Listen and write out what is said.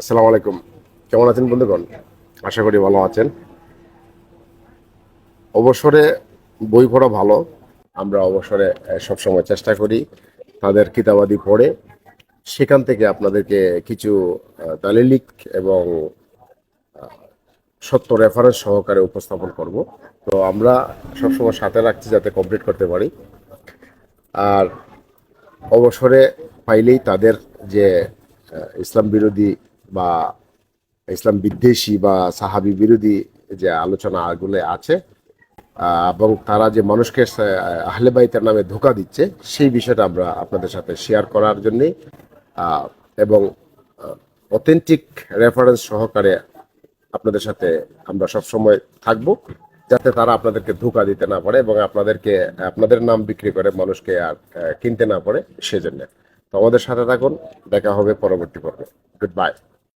আসসালামু আলাইকুম। কেমন আছেন বন্ধুগণ? আশা করি ভালো আছেন। অবসরে বই পড়া ভালো। আমরা অবসরে সবসময় চেষ্টা করি তাদের কিতাবাদি পড়ে। সেখান থেকে আপনাদেরকে কিছু দালিলিক এবং সত্য রেফারেন্স সহকারে উপস্থাপন করব। তো আমরা সবসময় সাথে রাখছি যাতে কমপ্লিট করতে পারি। আর অবসরে পাইলেই তাদের যে ইসলাম বিরোধী বা ইসলাম বিদ্বেষী বা সাহাবি বিরোধী যে আলোচনাগুলো আছে এবং তারা যে মানুষকে আহ, আহলে বাইতের নামে ধোকা দিচ্ছে সেই বিষয়টা আমরা আপনাদের সাথে শেয়ার করার জন্যে এবং অথেন্টিক রেফারেন্স সহকারে আপনাদের সাথে আমরা সব সময় থাকব যাতে তারা আপনাদেরকে ধোকা দিতে না পারে এবং আপনাদেরকে আপনাদের নাম বিক্রি করে মানুষকে আর কিনতে না পারে সেজন্য। তো আমাদের সাথে থাকুন দেখা হবে পরবর্তী পর্বে। Good bye